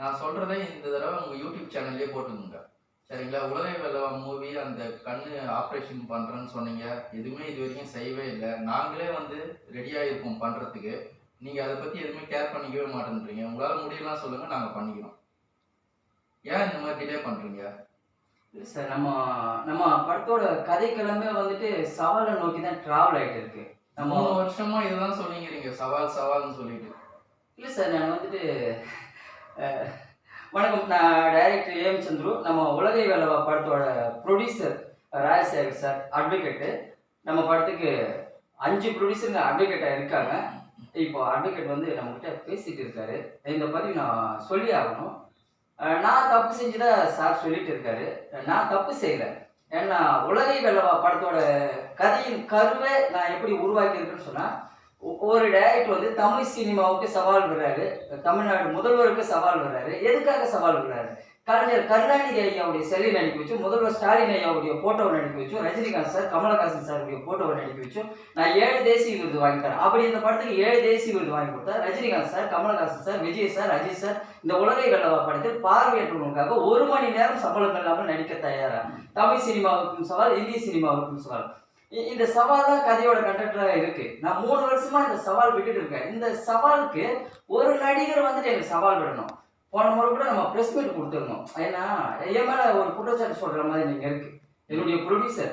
நான் சொல்றதை இந்த தடவை உங்க யூடியூப் சேனல்லே போட்டுக்கோங்க. சரிங்களா? உலகை வெல்லவா மூவி அந்த கண்ணு ஆப்ரேஷன் பண்றேன்னு சொன்னீங்க. எதுவுமே இது வரைக்கும் செய்யவே இல்லை. நாங்களே வந்து ரெடியா இருக்கோம் பண்றதுக்கு. நீங்க அதை பத்தி எதுவுமே கேர் பண்ணிக்கவே மாட்டேன்றீங்க. உங்களால முடியலாம் சொல்லுங்க நாங்க பண்ணிக்கிறோம். ஏன் இந்த மாதிரி டிலே பண்றீங்க? இல்ல சார் நம்ம நம்ம படத்தோட கதைக்கிழமை வந்துட்டு சவாலை நோக்கி தான் டிராவல் ஆயிட்டு இருக்கு. நம்ம மூணு வருஷமா இதுதான் சொல்லிங்கிறீங்க சவால் சவால்னு சொல்லிட்டு. இல்லை சார் நான் வந்துட்டு வணக்கம். நான் டைரக்டர் எம் சந்துரு. நம்ம உலகை வேலவா படத்தோட ப்ரொடியூசர் ராஜசேகர் சார் அட்வொகேட்டு நம்ம படத்துக்கு அஞ்சு ப்ரொடியூசருங்க அட்வொகேட்டாக இருக்காங்க. இப்போ அட்வொகேட் வந்து நம்மகிட்ட பேசிட்டு இருக்காரு. இந்த பதிவு நான் சொல்லி ஆகணும். நான் தப்பு செஞ்சுதான் சார் சொல்லிட்டு இருக்காரு. நான் தப்பு செய்யல. ஏன்னா உலகை வேலவா படத்தோட கதையின் கருவை நான் எப்படி உருவாக்கியிருக்கேன்னு சொன்னால் ஒரு டைரக்டர் வந்து தமிழ் சினிமாவுக்கு சவால் விடுறாரு. தமிழ்நாடு முதல்வருக்கு சவால் விடுறாரு. எதுக்காக சவால் விடுறாரு? கலைஞர் கருணாநிதி ஐயாவுடைய சிலை நடிக்க வச்சு முதல்வர் ஸ்டாலின் ஐயாவுடைய போட்டோவை நடிக்க வச்சோம் ரஜினிகாந்த் சார் கமலஹாசன் சாருடைய போட்டோவை நடிக்க வச்சோம் நான் ஏழு தேசிய விருது வாங்கி தரேன். அப்படி இந்த படத்துக்கு ஏழு தேசிய விருது வாங்கி கொடுத்தா Rajinikanth sir Kamal Haasan sir Vijay sir Ajith sir இந்த உலகை கல்லவா படத்தில் பார்வையற்றவங்களுக்காக ஒரு மணி நேரம் சம்பளம் இல்லாமல் நடிக்க தயாரா? தமிழ் சினிமாவுக்கும் சவால் இந்திய சினிமாவுக்கும் சவால். இந்த சவால் தான் கதையோட கண்டக்டராக இருக்கு. நான் மூணு வருஷமா இந்த சவால் விட்டுட்டு இருக்கேன். இந்த சவாலுக்கு ஒரு நடிகர் வந்துட்டு எனக்கு சவால் விடணும். போன முறை கூட நம்ம ப்ரெஸ் மீட் கொடுத்துருந்தோம். ஏன்னா என் மேல ஒரு குற்றச்சாட்டு சொல்ற மாதிரி நீங்க இருக்கு. என்னுடைய ப்ரொடியூசர்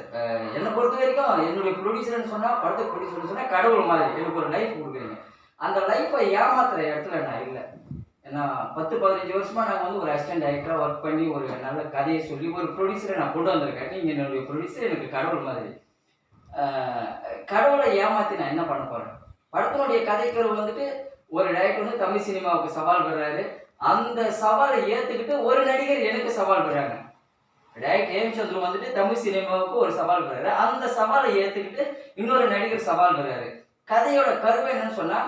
என்னை பொறுத்த வரைக்கும் என்னுடைய ப்ரொடியூசர்னு சொன்னா படத்துக்கு ப்ரொடியூசர்னு சொன்னா கடவுள் மாதிரி. எனக்கு ஒரு லைஃப் கொடுக்குறீங்க. அந்த லைஃப்பை ஏமாத்துற இடத்துல நான் இல்லை. ஏன்னா பத்து பதினஞ்சு வருஷமா நாங்கள் வந்து ஒரு அசிஸ்டன்ட் டைரக்டராக ஒர்க் பண்ணி ஒரு நல்ல கதையை சொல்லி ஒரு ப்ரொடியூசரை நான் கொண்டு வந்திருக்கேன். நீங்கள் என்னுடைய ப்ரொடியூசர் எனக்கு கடவுள் மாதிரி. கடவுளை ஏமாத்தி நான் என்ன பண்ண போறேன்? படத்தினுடைய கதைக்கரு வந்துட்டு ஒரு டைரக்டர் வந்து தமிழ் சினிமாவுக்கு சவால் விடுறாரு அந்த சவாலை ஏத்துக்கிட்டு ஒரு நடிகர் எனக்கு சவால் விடுறாங்க டைரக்டர் ஏம் வந்துட்டு தமிழ் சினிமாவுக்கு ஒரு சவால் விடுறாரு அந்த சவாலை ஏத்துக்கிட்டு இன்னொரு நடிகர் சவால் விடுறாரு கதையோட கருவை என்னன்னு சொன்னா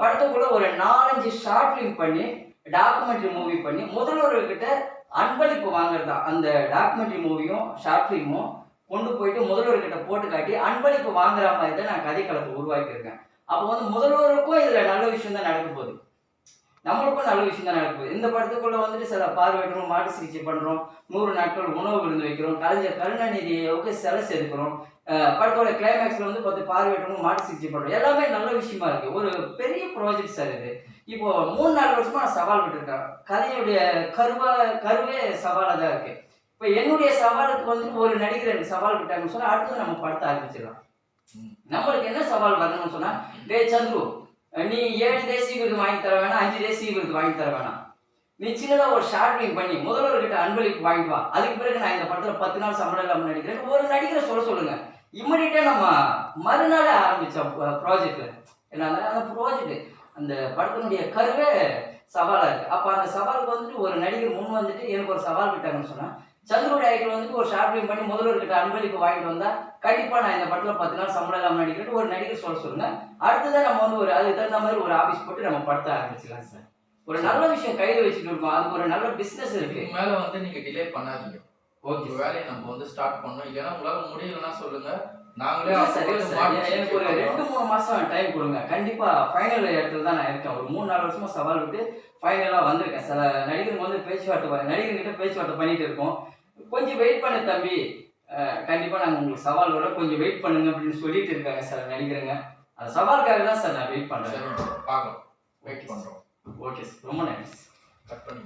படத்துக்குள்ளே படத்துக்குள்ள ஒரு நாலஞ்சு ஷார்ட் ஃபிலிம் பண்ணி டாக்குமெண்ட்ரி மூவி பண்ணி முதல்வர்கிட்ட அன்பளிப்பு வாங்குறது. தான் அந்த டாக்குமெண்ட்ரி மூவியும் ஷார்ட் ஃபிலிமும் கொண்டு போயிட்டு முதல்வர்கிட்ட போட்டு காட்டி அன்பளிப்பு வாங்குற மாதிரி தான் நான் கதைக்களத்தை உருவாக்கியிருக்கேன். அப்போ வந்து முதல்வருக்கும் இதுல நல்ல விஷயம் தான் நடக்க போகுது. நம்மளுக்கும் நல்ல விஷயம் தான் நடக்க போகுது. இந்த படத்துக்குள்ள வந்துட்டு சில பார்வையிடுறோம் மாட்டு சிகிச்சை பண்றோம் நூறு நாட்கள் உணவு விருந்து வைக்கிறோம் கலைஞர் கருணாநிதியோக்கு சிலை செதுக்கிறோம் படத்தோட கிளைமேக்ஸ்ல வந்து பத்து பார்வையிடுறோம் மாட்டு சிகிச்சை பண்றோம். எல்லாமே நல்ல விஷயமா இருக்கு. ஒரு பெரிய ப்ராஜெக்ட் சார் இது. இப்போ மூணு நாலு வருஷமா நான் சவால் விட்டுருக்கேன். கதையுடைய கருவா கருவே சவாலாக தான் இருக்கு. இப்போ என்னுடைய சவாலுக்கு வந்துட்டு ஒரு நடிகர் எனக்கு சவால் விட்டாங்கன்னு சொன்னால் அடுத்தது நம்ம படத்தை ஆரம்பிச்சிடலாம். நம்மளுக்கு என்ன சவால் வரணும்னு சொன்னா டேய் சந்துரு நீ ஏழு தேசிய விருது வாங்கி தர வேணாம் அஞ்சு தேசிய விருது வாங்கி தர வேணாம். நீ சின்னதா ஒரு ஷார்ட் ஃபிலிம் பண்ணி முதல்வர்கிட்ட அன்பளிப்பு வாங்கிட்டு வா. அதுக்கு பிறகு நான் இந்த படத்துல பத்து நாள் சம்பளம் இல்லாமல் நடிக்கிறேன் ஒரு நடிகரை சொல்ல சொல்லுங்க. இம்மிடியா நம்ம மறுநாளே ஆரம்பிச்சோம் ப்ராஜெக்ட்ல ஏன்னா அந்த- அந்த ப்ராஜெக்ட் அந்த படத்தினுடைய கருவே சவாலா இருக்கு. அப்ப அந்த சவாலுக்கு வந்துட்டு ஒரு நடிகர் முன் வந்துட்டு எனக்கு ஒரு சவால் விட்டாங்கன்னு சொன்னா சந்துரு டைரக்டர் வந்துட்டு ஒரு ஷார்ட் ஃபிலிம் பண்ணி முதல்வர்கிட்ட அன்பளிப்பு வாங்கிட்டு வந்தா கண்டிப்பா நான் இந்த படத்துல பத்து நாள் சம்பளம் இல்லாமல் நடிக்கிறேன் ஒரு நடிகர் சொல்ல சொல்லுங்க. அடுத்ததான் நம்ம வந்து ஒரு அதுக்கு தகுந்த மாதிரி ஒரு ஆபீஸ் போட்டு நம்ம படத்தை ஆரம்பிச்சிடலாம் சார். ஒரு நல்ல விஷயம் கையில வச்சுட்டு இருக்கோம். அதுக்கு ஒரு நல்ல பிசினஸ் இருக்கு. மேல வந்து நீங்க டிலே பண்ணாதீங்க. ஓகே வேலையை நம்ம வந்து ஸ்டார்ட் பண்ணோம் இல்லைன்னா உங்களால முடியலன்னா சொல்லுங்க. நாங்களே வந்து எனக்கு ஒரு ரெண்டு மூணு மாசம் டைம் கொடுங்க. கண்டிப்பா ஃபைனல் இடத்துல தான் நான் இருக்கேன். ஒரு மூணு நாலு வருஷமா சவால் விட்டு ஃபைனலா வந்திருக்கேன். சில நடிகருக்கு வந்து பேச்சுவார்த்தை நடிகர்கிட்ட பேச்சுவார்த்தை பண்ணிட்டு இருக்கோம். கொஞ்சம் வெயிட் பண்ணு தம்பி. அஹ், கண்டிப்பா நாங்க உங்களுக்கு சவால் வர கொஞ்சம் வெயிட் பண்ணுங்க அப்படின்னு சொல்லிட்டு இருக்காங்க சில நடிகருங்க அந்த சவாலுக்காக தான் சார் நான் வெயிட் பண்றேன். சரி பார்க்கலாம் வெயிட் பண்றோம். ஓகே சார் ரொம்ப நன்றி கட் பண்ணி